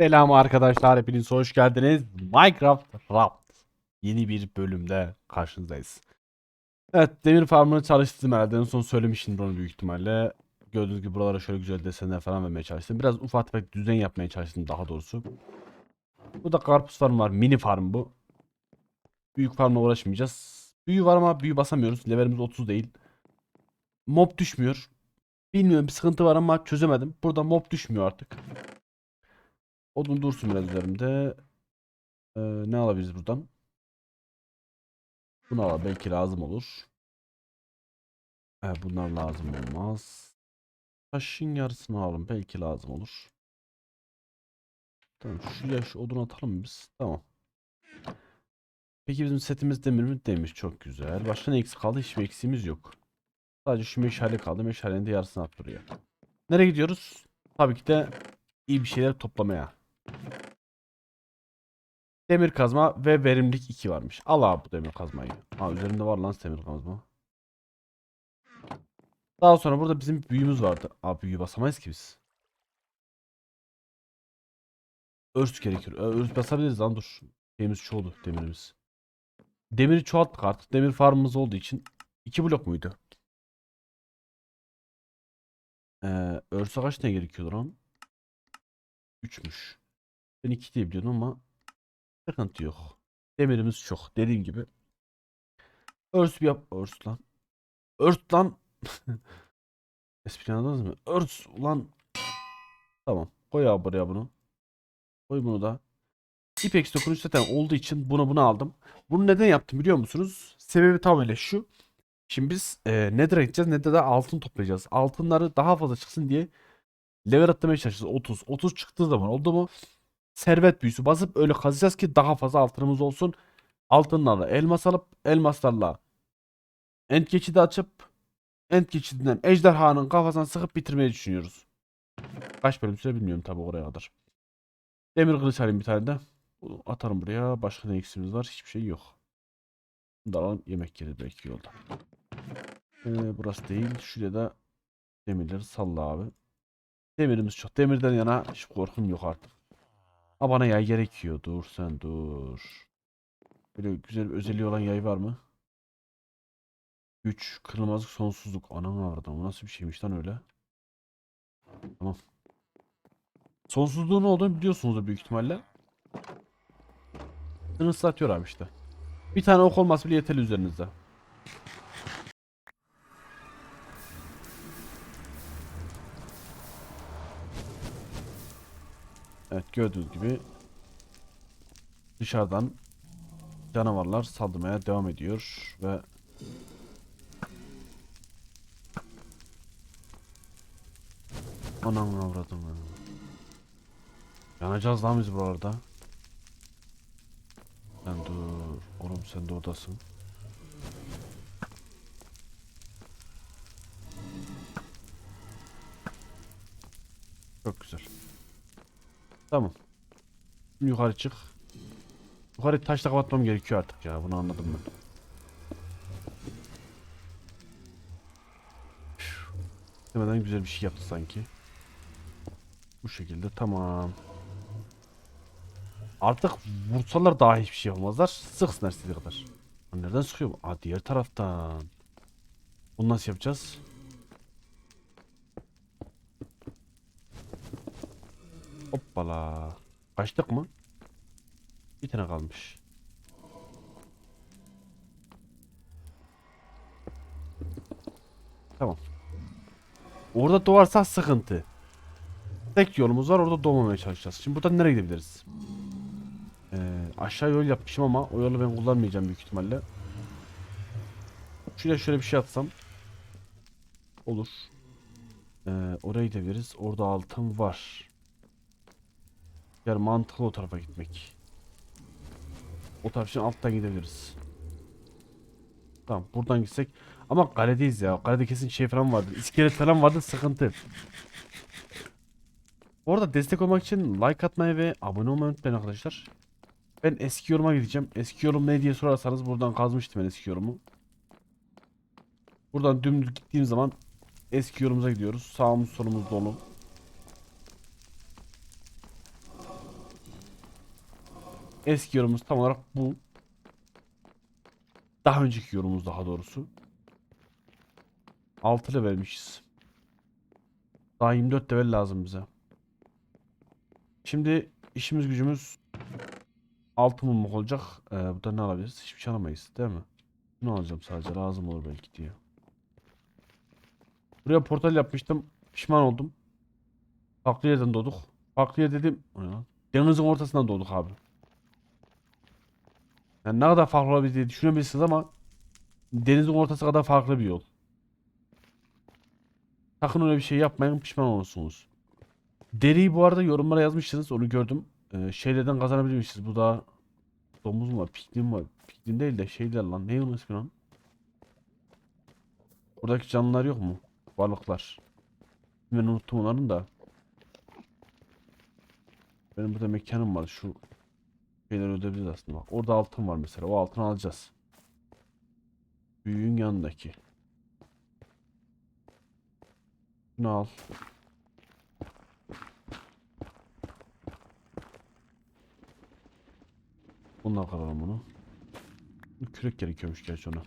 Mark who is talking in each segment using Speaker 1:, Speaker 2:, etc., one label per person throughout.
Speaker 1: Selam arkadaşlar hepiniz hoş geldiniz. Minecraft Raft yeni bir bölümde karşınızdayız. Evet demir farmını çalıştırdım herhalde en son söylemiştim bunu büyük ihtimalle. Gördüğünüz gibi buralara şöyle güzel desenler falan vermeye çalıştım. Biraz ufak tefek düzen yapmaya çalıştım daha doğrusu. Bu da karpuz farm var mini farm bu. Büyük farmla uğraşmayacağız. Büyü var ama büyü basamıyoruz. Levelimiz 30 değil. Mob düşmüyor. Bilmiyorum bir sıkıntı var ama çözemedim. Burada mob düşmüyor artık. Odun dursun biraz üzerimde. Ee, ne alabiliriz buradan? Bunu al belki lazım olur. Ee, bunlar lazım olmaz. Taşın yarısını alalım belki lazım olur. Tamam şu yaş odun atalım biz? Tamam. Peki bizim setimiz demir mi? Demir çok güzel. Başka ne eksik kaldı? Hiçbir eksiğimiz yok. Sadece şu meşale kaldı. Meşalenin de yarısını at buraya. Nereye gidiyoruz? Tabii ki de iyi bir şeyler toplamaya. Demir kazma ve verimlilik 2 varmış. Al abi bu demir kazmayı. Ha üzerimde var lan demir kazma. Daha sonra burada bizim büyümüz vardı. Abi büyü basamayız ki biz. Örs gerekiyor. Ö- Örs basabiliriz lan dur. Şeyimiz çoğuldu demirimiz. Demiri çoğalttık artık. Demir farmımız olduğu için 2 blok muydu? Ee, örse kaç ne gerekiyordu lan? 3'müş. Ben 2 diye biliyordum ama sıkıntı yok. Demirimiz çok. Dediğim gibi. Örs bir yap. Örs lan. Örs lan. Espri anladınız mı? Örs ulan. Tamam. Koy abi buraya bunu. Koy bunu da. İpex dokunuş zaten olduğu için bunu bunu aldım. Bunu neden yaptım biliyor musunuz? Sebebi tamamen şu. Şimdi biz e, Nether'a gideceğiz. Nether'da altın toplayacağız. Altınları daha fazla çıksın diye level atlamaya çalışacağız. 30. 30 çıktığı zaman oldu mu? Servet büyüsü basıp öyle kazacağız ki daha fazla altınımız olsun. Altınlarla elmas alıp elmaslarla end geçidi açıp end geçidinden ejderhanın kafasına sıkıp bitirmeyi düşünüyoruz. Kaç bölüm süre bilmiyorum tabi oraya kadar. Demir kılıç alayım bir tane de. Atarım buraya. Başka ne eksiğimiz var? Hiçbir şey yok. Bunu da alalım. Yemek yeri belki yolda. Ee, burası değil. Şuraya da demirleri salla abi. Demirimiz çok. Demirden yana hiç korkum yok artık. Ha bana yay gerekiyor. Dur sen dur. Böyle güzel bir özelliği olan yay var mı? Güç, kırılmazlık, sonsuzluk. Anam avradım. O nasıl bir şeymiş lan öyle? Tamam. Sonsuzluğun olduğunu biliyorsunuz büyük ihtimalle. Sınırsız atıyor abi işte. Bir tane ok olması bile yeterli üzerinizde. Evet gördüğünüz gibi dışarıdan canavarlar saldırmaya devam ediyor ve Anam avradım ya. Yanacağız lan biz buralarda. Sen dur. Oğlum sen de oradasın. Çok güzel. Tamam. Yukarı çık. Yukarı taşla kapatmam gerekiyor artık ya. Bunu anladım ben. Demeden güzel bir şey yaptı sanki. Bu şekilde tamam. Artık vursalar daha hiçbir şey yapamazlar. Sıksınlar istediği kadar. Nereden sıkıyor bu? Aa diğer taraftan. Bunu nasıl yapacağız? Hoppala. Kaçtık mı? Bir tane kalmış. Tamam. Orada doğarsa sıkıntı. Tek yolumuz var orada doğmamaya çalışacağız. Şimdi buradan nereye gidebiliriz? Ee, aşağı yol yapmışım ama o yolu ben kullanmayacağım büyük ihtimalle. Şuraya şöyle bir şey atsam. Olur. Ee, oraya gidebiliriz. Orada altın var. Yani mantıklı o tarafa gitmek. O taraf için alttan gidebiliriz. Tamam buradan gitsek. Ama kaledeyiz ya. Kalede kesin şey falan vardır. İskelet falan vardır sıkıntı. Bu arada destek olmak için like atmayı ve abone olmayı unutmayın arkadaşlar. Ben eski yoruma gideceğim. Eski yorum ne diye sorarsanız buradan kazmıştım ben eski yorumu. Buradan dümdüz gittiğim zaman eski yorumuza gidiyoruz. Sağımız solumuz dolu. Eski yorumumuz tam olarak bu. Daha önceki yorumumuz daha doğrusu. 6 level vermişiz. Daha 24 level lazım bize. Şimdi işimiz gücümüz altın bulmak olacak. Ee, burada ne alabiliriz? Hiçbir şey alamayız değil mi? Ne alacağım sadece lazım olur belki diye. Buraya portal yapmıştım. Pişman oldum. Farklı yerden doğduk. Farklı yer dedim. Denizin ortasından doğduk abi. Yani ne kadar farklı olabilir diye düşünebilirsiniz ama denizin ortası kadar farklı bir yol. Sakın öyle bir şey yapmayın pişman olursunuz. Deriyi bu arada yorumlara yazmışsınız onu gördüm. Ee, şeylerden kazanabilirmişiz. Bu da domuz mu var? Piglin var. Piglin değil de şeyler lan. Ne onun ismi lan? Buradaki canlılar yok mu? Varlıklar. Ben unuttum onların da. Benim burada mekanım var. Şu şeyleri ödebiliriz aslında. Bak orada altın var mesela. O altını alacağız. Büyüğün yanındaki. Şunu al. Bundan kıralım bunu. Kürek gerekiyormuş gerçi ona.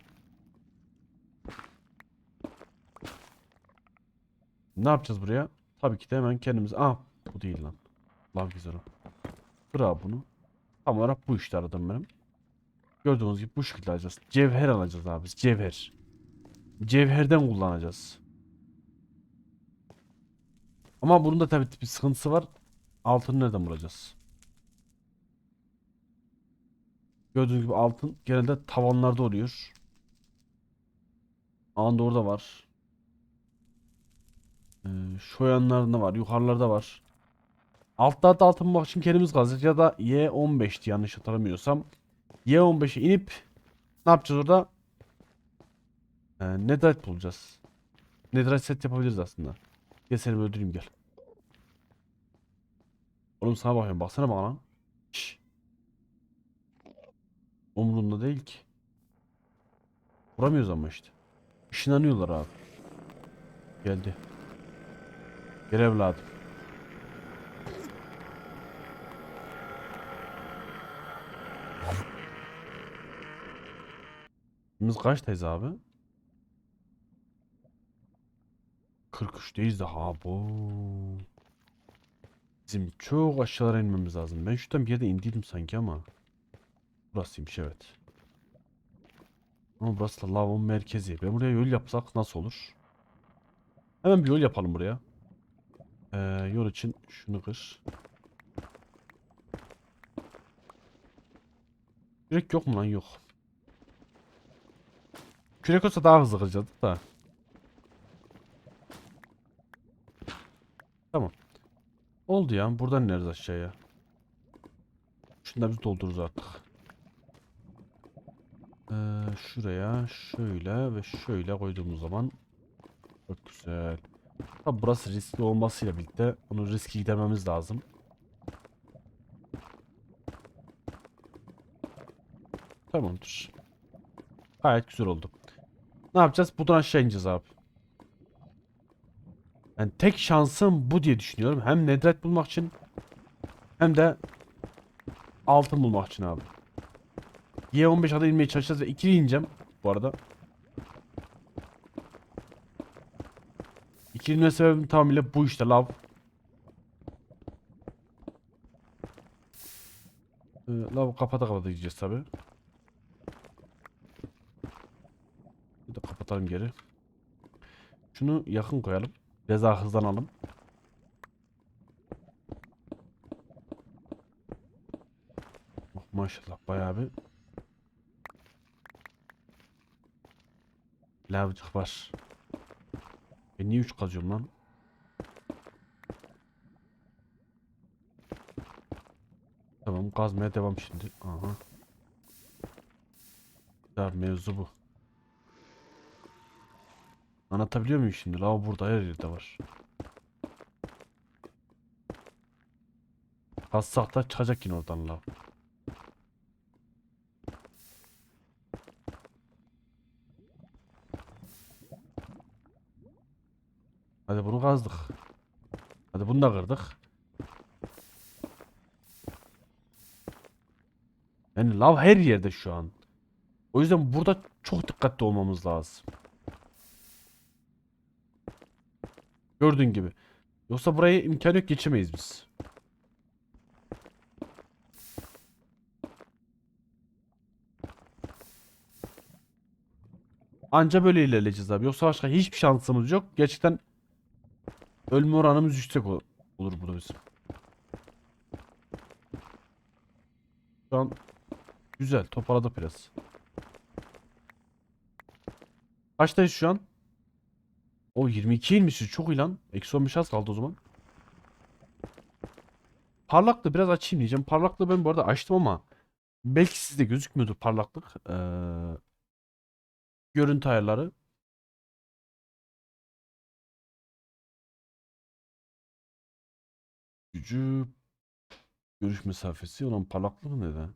Speaker 1: Ne yapacağız buraya? Tabii ki de hemen kendimiz... Aa bu değil lan. Lav güzel o. Bırak bunu. Tam olarak bu işte aradım benim. Gördüğünüz gibi bu şekilde alacağız. Cevher alacağız abi. Cevher. Cevherden kullanacağız. Ama bunun da tabii bir sıkıntısı var. Altını nereden bulacağız? Gördüğünüz gibi altın genelde tavanlarda oluyor. Anda orada var. Ee, şu yanlarında var. Yukarılarda var. Altlarda altın bulmak için kendimiz kazacağız. Ya da Y15'ti yanlış hatırlamıyorsam. Y15'e inip ne yapacağız orada? Ee, Netherite bulacağız. Netherite set yapabiliriz aslında. Gel seni öldüreyim gel. Oğlum sana bakıyorum. Baksana bana. Şşş. Umurumda değil ki. Vuramıyoruz ama işte. Işınlanıyorlar abi. Geldi. Gel evladım. Biz kaçtayız abi? 43'teyiz daha bu. Bizim çok aşağılara inmemiz lazım. Ben şuradan bir yerde indiydim sanki ama. Burasıymış evet. Ama burası da lavın merkezi. Ben buraya yol yapsak nasıl olur? Hemen bir yol yapalım buraya. Ee, yol için şunu kır. Kürek yok mu lan? Yok. Kürek olsa daha hızlı kıracaktık da. Tamam. Oldu ya. Buradan ineriz aşağıya. Şunu da biz doldururuz artık. Ee, şuraya şöyle ve şöyle koyduğumuz zaman çok güzel. Tabi burası riskli olmasıyla birlikte bunu riski gidermemiz lazım. Tamamdır. Gayet güzel oldu. Ne yapacağız? Buradan aşağı ineceğiz abi. Yani tek şansım bu diye düşünüyorum. Hem nedret bulmak için hem de altın bulmak için abi. Y15 kadar inmeye çalışacağız ve ikili ineceğim bu arada. İkili inme sebebim tamamıyla bu işte lav. Ee, lav kapata kapata gideceğiz tabi. Kapatalım geri. Şunu yakın koyalım. Biraz daha hızlanalım. Oh, maşallah bayağı bir lavcık var. Ben niye 3 kazıyorum lan? Tamam kazmaya devam şimdi. Aha. Ya mevzu bu. Anlatabiliyor muyum şimdi? Lav burada her yerde var. Kazsak da çıkacak yine oradan lav. Hadi bunu kazdık. Hadi bunu da kırdık. Yani lav her yerde şu an. O yüzden burada çok dikkatli olmamız lazım. Gördüğün gibi. Yoksa burayı imkan yok geçemeyiz biz. Anca böyle ilerleyeceğiz abi. Yoksa başka hiçbir şansımız yok. Gerçekten ölme oranımız yüksek ol- olur burada bizim. Şu an güzel. Toparladık biraz. Kaçtayız şu an? O 22 inmişiz. Çok iyi lan. Eksi 15 az kaldı o zaman. Parlaklığı biraz açayım diyeceğim. Parlaklığı ben bu arada açtım ama belki sizde gözükmüyordur parlaklık. Ee, görüntü ayarları. Gücü görüş mesafesi olan parlaklık neden?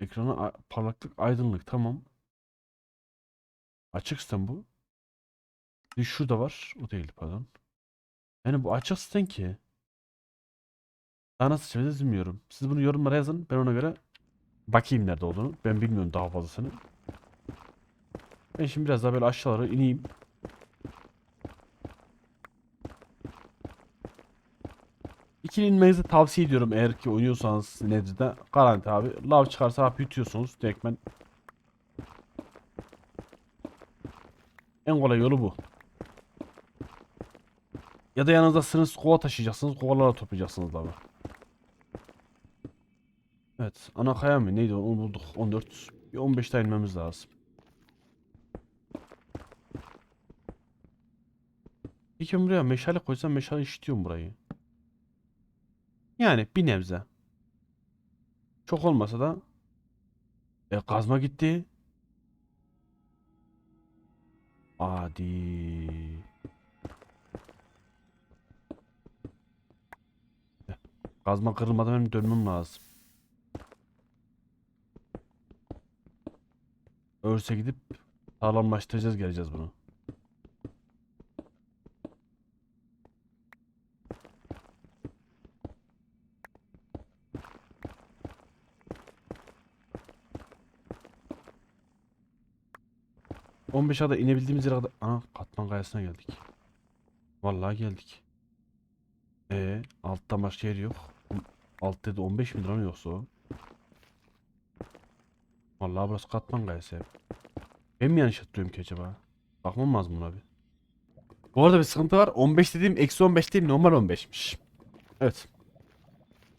Speaker 1: Ekrana a- parlaklık aydınlık tamam. Açık sistem bu. Şurada var. O değil pardon. Yani bu açık ki. Daha nasıl çevireceğiz bilmiyorum. Siz bunu yorumlara yazın. Ben ona göre bakayım nerede olduğunu. Ben bilmiyorum daha fazlasını. Ben şimdi biraz daha böyle aşağılara ineyim. İkili inmenizi tavsiye ediyorum eğer ki oynuyorsanız Nedry'de. Garanti abi. Lav çıkarsa hap yutuyorsunuz. Direktmen. En kolay yolu bu. Ya da yanınızda sınırsız kova taşıyacaksınız. Kovalarla toplayacaksınız lavı. Evet. Ana kaya mı? Neydi onu bulduk. 14. Bir 15 tane inmemiz lazım. Peki buraya meşale koysam meşale işitiyorum burayı. Yani bir nebze. Çok olmasa da e, kazma gitti. Adi. Kazma kırılmadan benim dönmem lazım. Örse gidip sağlamlaştıracağız geleceğiz bunu. On beş inebildiğimiz yere kadar... Ana katman kayasına geldik. Vallahi geldik. E altta başka yer yok. Alt dedi 15 mi lan yoksa o? Vallahi burası katman kayası hep. Ben mi yanlış hatırlıyorum ki acaba? Bakmam lazım buna bir. Bu arada bir sıkıntı var. 15 dediğim eksi 15 değil normal 15'miş. Evet.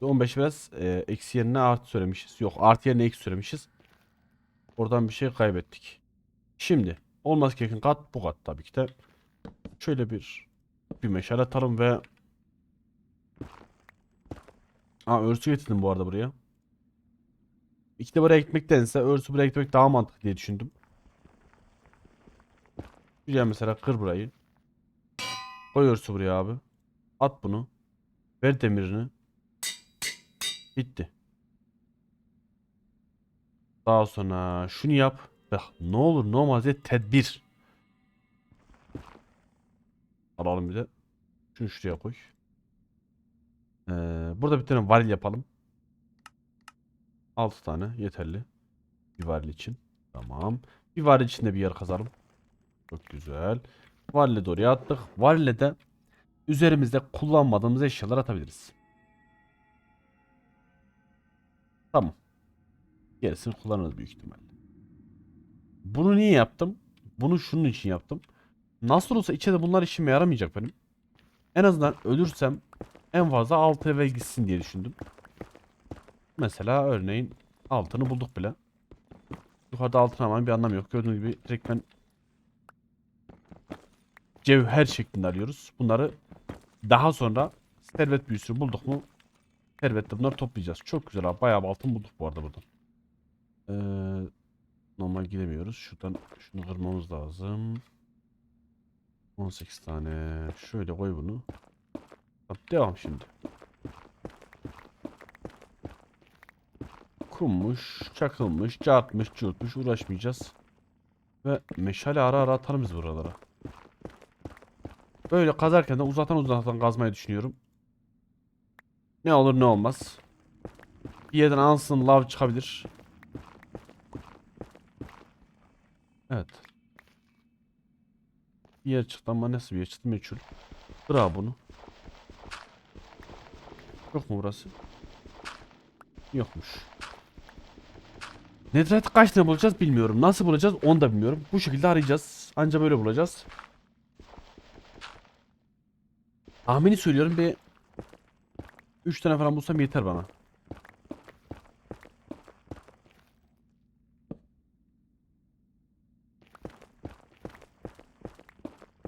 Speaker 1: 15 biraz e, eksi yerine artı söylemişiz. Yok artı yerine eksi söylemişiz. Oradan bir şey kaybettik. Şimdi olması gereken kat bu kat tabii ki de. Şöyle bir bir meşale atalım ve Aa örsü getirdim bu arada buraya. İki de buraya gitmektense örsü buraya gitmek daha mantıklı diye düşündüm. Güzel mesela kır burayı. Koy örsü buraya abi. At bunu. Ver demirini. Bitti. Daha sonra şunu yap. Bak ne olur ne olmaz diye tedbir. Alalım bir de. Şunu şuraya koy. Ee, burada bir tane varil yapalım. 6 tane yeterli. Bir varil için. Tamam. Bir varil için de bir yer kazalım. Çok güzel. Varile de attık. Varile de üzerimizde kullanmadığımız eşyalar atabiliriz. Tamam. Gerisini kullanırız büyük ihtimalle. Bunu niye yaptım? Bunu şunun için yaptım. Nasıl olsa içeride bunlar işime yaramayacak benim. En azından ölürsem en fazla 6 eve gitsin diye düşündüm. Mesela örneğin altını bulduk bile. Yukarıda altın almanın bir anlamı yok. Gördüğünüz gibi direkt ben cevher şeklinde alıyoruz. Bunları daha sonra servet büyüsü bulduk mu servette bunları toplayacağız. Çok güzel abi. Bayağı altın bulduk bu arada buradan. Ee, normal gidemiyoruz. Şuradan şunu kırmamız lazım. 18 tane. Şöyle koy bunu. Devam şimdi. Kummuş, çakılmış, çarpmış, çürtmüş uğraşmayacağız. Ve meşale ara ara atalım biz buralara. Böyle kazarken de uzaktan uzaktan kazmayı düşünüyorum. Ne olur ne olmaz. Bir yerden ansın lav çıkabilir. Evet. Bir yer çıktı ama nasıl bir yer çıktı meçhul. Bırak bunu. Yok mu burası? Yokmuş. Netherite kaç tane bulacağız bilmiyorum. Nasıl bulacağız onu da bilmiyorum. Bu şekilde arayacağız. Anca böyle bulacağız. Tahmini söylüyorum bir 3 tane falan bulsam yeter bana.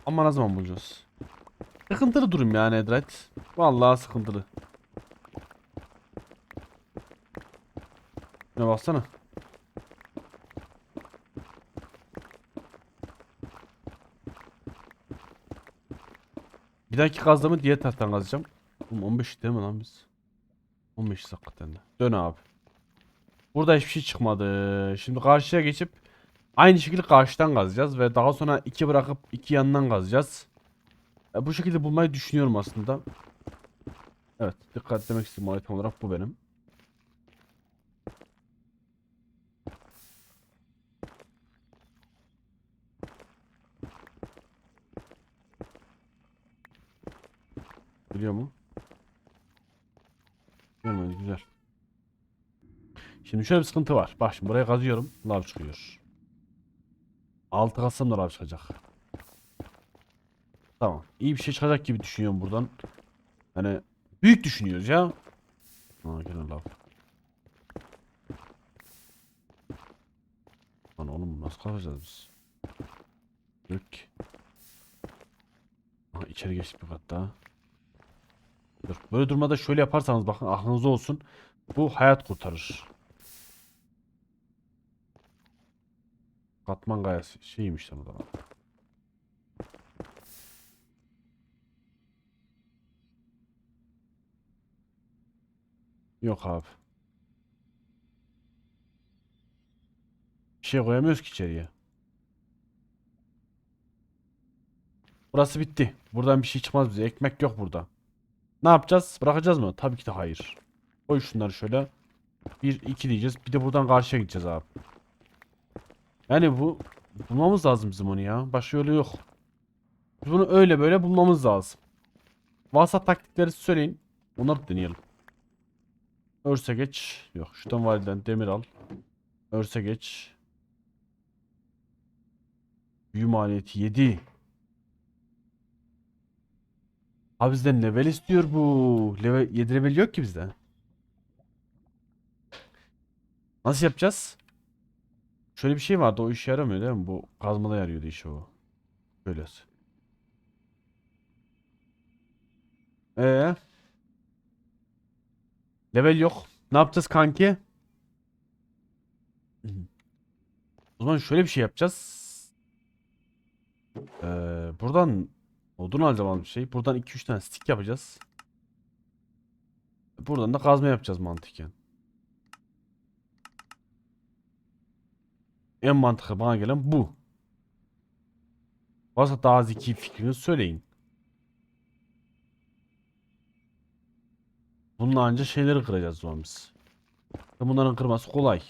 Speaker 1: Ama ne zaman bulacağız? Sıkıntılı durum yani Netherite. Vallahi sıkıntılı. Ne baksana. Bir dahaki kazdığımı diğer taraftan kazacağım. Oğlum 15 değil mi lan biz? 15 hakikaten de. Dön abi. Burada hiçbir şey çıkmadı. Şimdi karşıya geçip aynı şekilde karşıdan kazacağız ve daha sonra iki bırakıp iki yandan kazacağız. E, bu şekilde bulmayı düşünüyorum aslında. Evet, dikkat etmek istediğim item olarak bu benim. Biliyor mu? Görmedi güzel. Şimdi şöyle bir sıkıntı var. Bak şimdi buraya kazıyorum. Lav çıkıyor. Altı kazsam da lav çıkacak. Tamam. İyi bir şey çıkacak gibi düşünüyorum buradan. Hani büyük düşünüyoruz ya. Aa gene lav. Lan oğlum nasıl kazacağız biz? Ki. Aha içeri geçtik bir kat daha. Böyle durmada şöyle yaparsanız bakın aklınızda olsun. Bu hayat kurtarır. Katman gayesi şeymiş lan o da. lan. Yok abi. Bir şey koyamıyoruz ki içeriye. Burası bitti. Buradan bir şey çıkmaz bize. Ekmek yok burada. Ne yapacağız? Bırakacağız mı? Tabii ki de hayır. Koy şunları şöyle. Bir, iki diyeceğiz. Bir de buradan karşıya gideceğiz abi. Yani bu bulmamız lazım bizim onu ya. Başka yolu yok. Biz bunu öyle böyle bulmamız lazım. Varsa taktikleri söyleyin. Onları deneyelim. Örse geç. Yok şuradan validen demir al. Örse geç. Büyü maliyeti 7. Abi bizden level istiyor bu. Level 7 level yok ki bizde. Nasıl yapacağız? Şöyle bir şey vardı o işe yaramıyor değil mi? Bu kazmada yarıyordu işe o. Böyle. Ee? Level yok. Ne yapacağız kanki? O zaman şöyle bir şey yapacağız. Ee, buradan odun alacağım bir şey. Buradan 2-3 tane stick yapacağız. Buradan da kazma yapacağız mantıken. En mantıklı bana gelen bu. Varsa daha zeki fikrinizi söyleyin. Bununla anca şeyleri kıracağız zaman Bunların kırması kolay.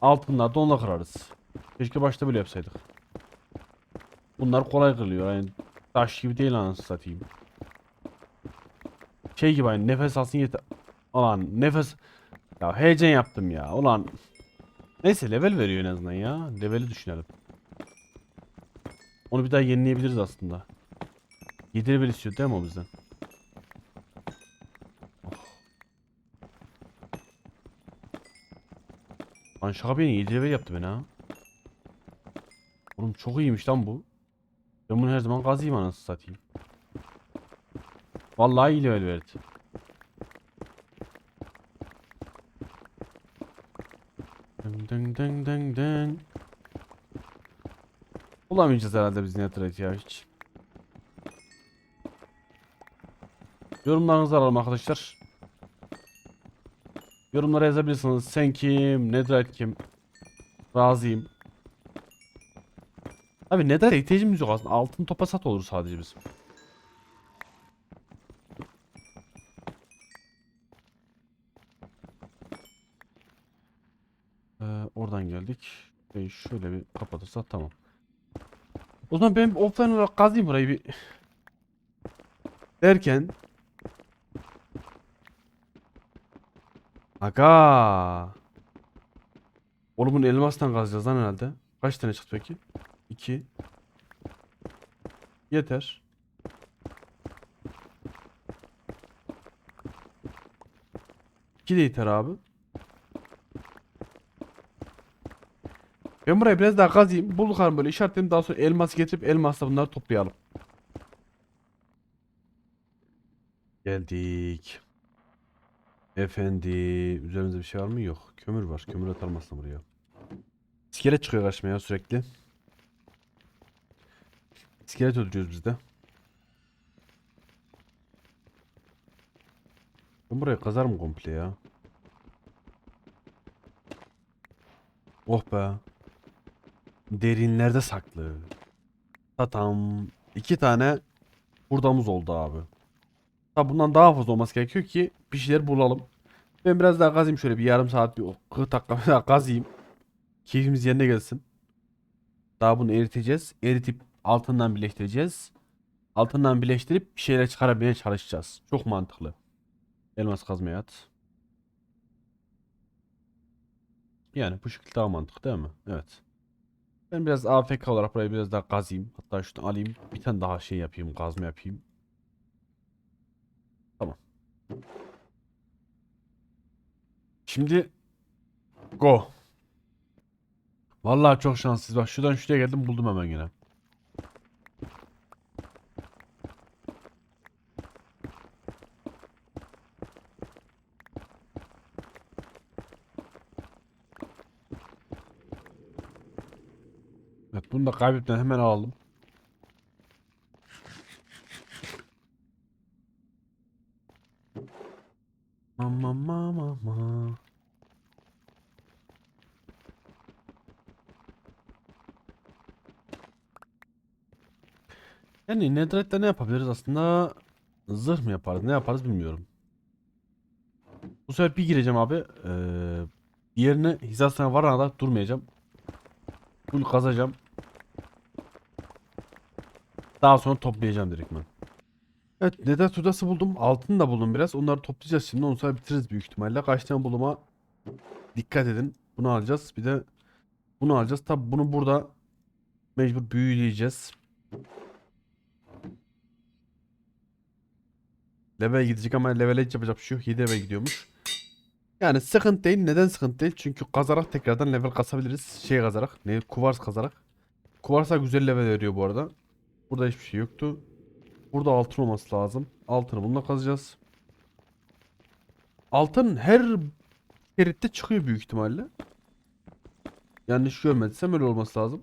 Speaker 1: Altınlar da onunla kırarız. Keşke başta böyle yapsaydık. Bunlar kolay kırılıyor. Yani taş gibi değil anasını satayım. Şey gibi hani nefes alsın yeter. Ulan nefes... Ya heyecan yaptım ya. Ulan Neyse level veriyor en azından ya. Leveli düşünelim. Onu bir daha yenileyebiliriz aslında. 7 level istiyor değil mi o bizden? Oh. Lan şaka beni 7 level yaptı beni ha. Oğlum çok iyiymiş lan bu. Ben bunu her zaman kazıyım anasını satayım. Vallahi iyi level verdi. Dın dın dın dın dın. Bulamayacağız herhalde biz Netherite ya hiç. Yorumlarınızı alalım arkadaşlar. Yorumlara yazabilirsiniz. Sen kim? Netherite kim? Razıyım. Abi Netherite ihtiyacımız yok aslında. Altın topa sat olur sadece bizim. Ee, oradan geldik. Ve şöyle bir kapatırsak tamam. O zaman ben offline olarak kazayım burayı bir. Derken. Aga. Oğlum bunu elmastan kazacağız lan herhalde. Kaç tane çıktı peki? 2. Yeter. İki de yeter abi. Ben burayı biraz daha kazayım. Bulduk böyle işaretledim daha sonra elmas getirip elmasla bunları toplayalım. Geldik. Efendi. Üzerimizde bir şey var mı? Yok. Kömür var. Kömür atalım aslında buraya. İskelet çıkıyor karşıma ya sürekli. İskelet öldürüyoruz biz de. Ben burayı kazarım komple ya. Oh be. Derinlerde saklı. Tatam. İki tane hurdamız oldu abi. Tabi bundan daha fazla olması gerekiyor ki bir şeyler bulalım. Ben biraz daha kazayım şöyle bir yarım saat bir 40 dakika daha kazayım. Keyfimiz yerine gelsin. Daha bunu eriteceğiz. Eritip altından birleştireceğiz. Altından birleştirip bir şeyler çıkarabilmeye çalışacağız. Çok mantıklı. Elmas kazmaya at. Yani bu şekilde daha mantıklı değil mi? Evet. Ben biraz AFK olarak burayı biraz daha kazayım. Hatta şunu alayım. Bir tane daha şey yapayım. Kazma yapayım. Tamam. Şimdi go. Vallahi çok şanssız. Bak şuradan şuraya geldim buldum hemen yine. Evet bunu da kaybetmeden hemen alalım. Mama mama mama. Yani Netherite'de ne yapabiliriz aslında? Zırh mı yaparız? Ne yaparız bilmiyorum. Bu sefer bir gireceğim abi. Ee, diğerine hizasına varana kadar durmayacağım. Full kazacağım. Daha sonra toplayacağım direkt ben. Evet neden tudası buldum. Altın da buldum biraz. Onları toplayacağız şimdi. Onu sonra bitiririz büyük ihtimalle. Kaç tane buluma dikkat edin. Bunu alacağız. Bir de bunu alacağız. Tabi bunu burada mecbur büyüleyeceğiz. Level gidecek ama level'e hiç yapacak bir şey yok. 7 level gidiyormuş. Yani sıkıntı değil. Neden sıkıntı değil? Çünkü kazarak tekrardan level kasabiliriz. Şey kazarak. Ne? Kuvars kazarak. Kuvarsa güzel level veriyor bu arada. Burada hiçbir şey yoktu. Burada altın olması lazım. Altını bununla kazacağız. Altın her şeritte çıkıyor büyük ihtimalle. Yanlış görmediysem öyle olması lazım.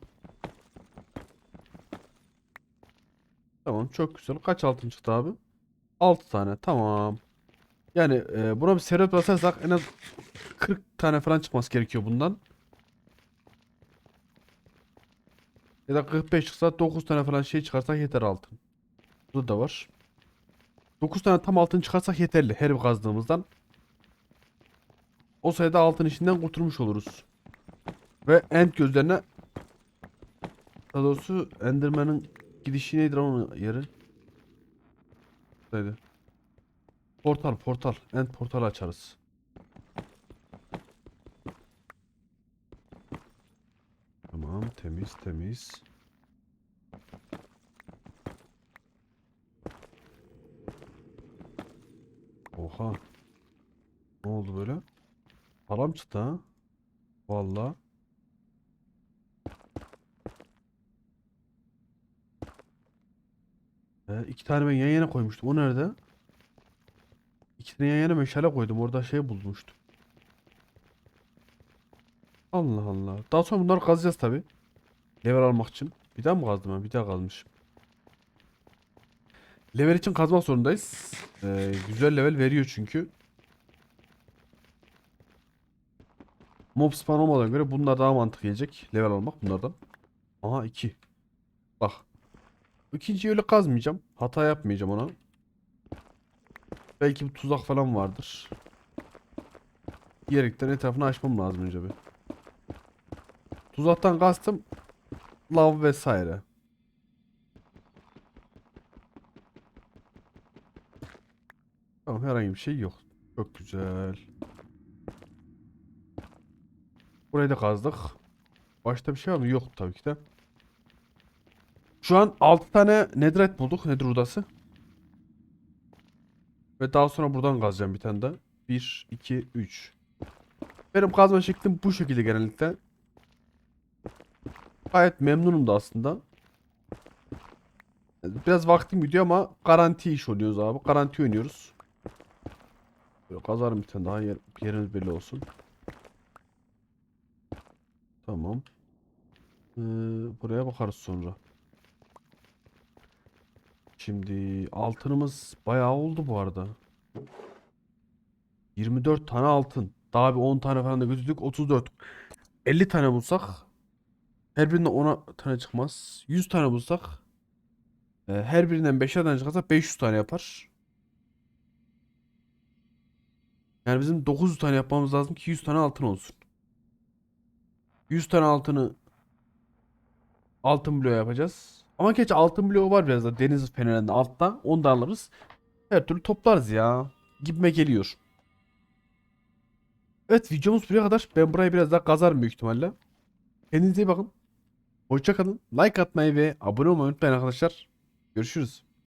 Speaker 1: Tamam çok güzel. Kaç altın çıktı abi? 6 tane. Tamam. Yani e, buna bir servet basarsak en az 40 tane falan çıkması gerekiyor bundan. Ya da 45 çıksa 9 tane falan şey çıkarsak yeter altın. Burada da var. 9 tane tam altın çıkarsak yeterli her bir kazdığımızdan. O sayede altın işinden kurtulmuş oluruz. Ve end gözlerine daha doğrusu Enderman'ın gidişi nedir onun yeri? Buradaydı. Portal portal. End portal açarız. Temiz temiz. Oha. Ne oldu böyle? Param çıktı ha. Vallahi. Ee, iki tane ben yan yana koymuştum. O nerede? İki tane yan yana meşale koydum. Orada şey bulmuştum. Allah Allah. Daha sonra bunları kazacağız tabi. Level almak için. Bir daha mı kazdım ben? Bir daha kazmışım. Level için kazmak zorundayız. Ee, güzel level veriyor çünkü. Mob spawn olmadan göre bunlar daha mantık gelecek. Level almak bunlardan. Aha 2. Bak. İkinciyi öyle kazmayacağım. Hata yapmayacağım ona. Belki bir tuzak falan vardır. Diyerekten etrafını açmam lazım önce bir. Tuzaktan kastım lav vesaire. Tamam herhangi bir şey yok. Çok güzel. Burayı da kazdık. Başta bir şey var mı? Yok tabii ki de. Şu an 6 tane netherite bulduk. Nether rudası. Ve daha sonra buradan kazacağım bir tane daha. 1, 2, 3. Benim kazma şeklim bu şekilde genellikle. Gayet memnunum da aslında. Biraz vaktim gidiyor ama garanti iş oluyoruz abi. Garanti oynuyoruz. Böyle kazarım bir tane daha yer, yerimiz belli olsun. Tamam. Ee, buraya bakarız sonra. Şimdi altınımız bayağı oldu bu arada. 24 tane altın. Daha bir 10 tane falan da götürdük. 34. 50 tane bulsak her birinden 10 tane çıkmaz. 100 tane bulsak e, her birinden 5'er tane çıkarsa 500 tane yapar. Yani bizim 900 tane yapmamız lazım ki 100 tane altın olsun. 100 tane altını altın bloğu yapacağız. Ama geç altın bloğu var biraz da deniz fenerinde altta. Onu da alırız. Her türlü toplarız ya. Gibime geliyor. Evet videomuz buraya kadar. Ben burayı biraz daha kazarım büyük ihtimalle. Kendinize iyi bakın. Hoşça kalın. Like atmayı ve abone olmayı unutmayın arkadaşlar. Görüşürüz.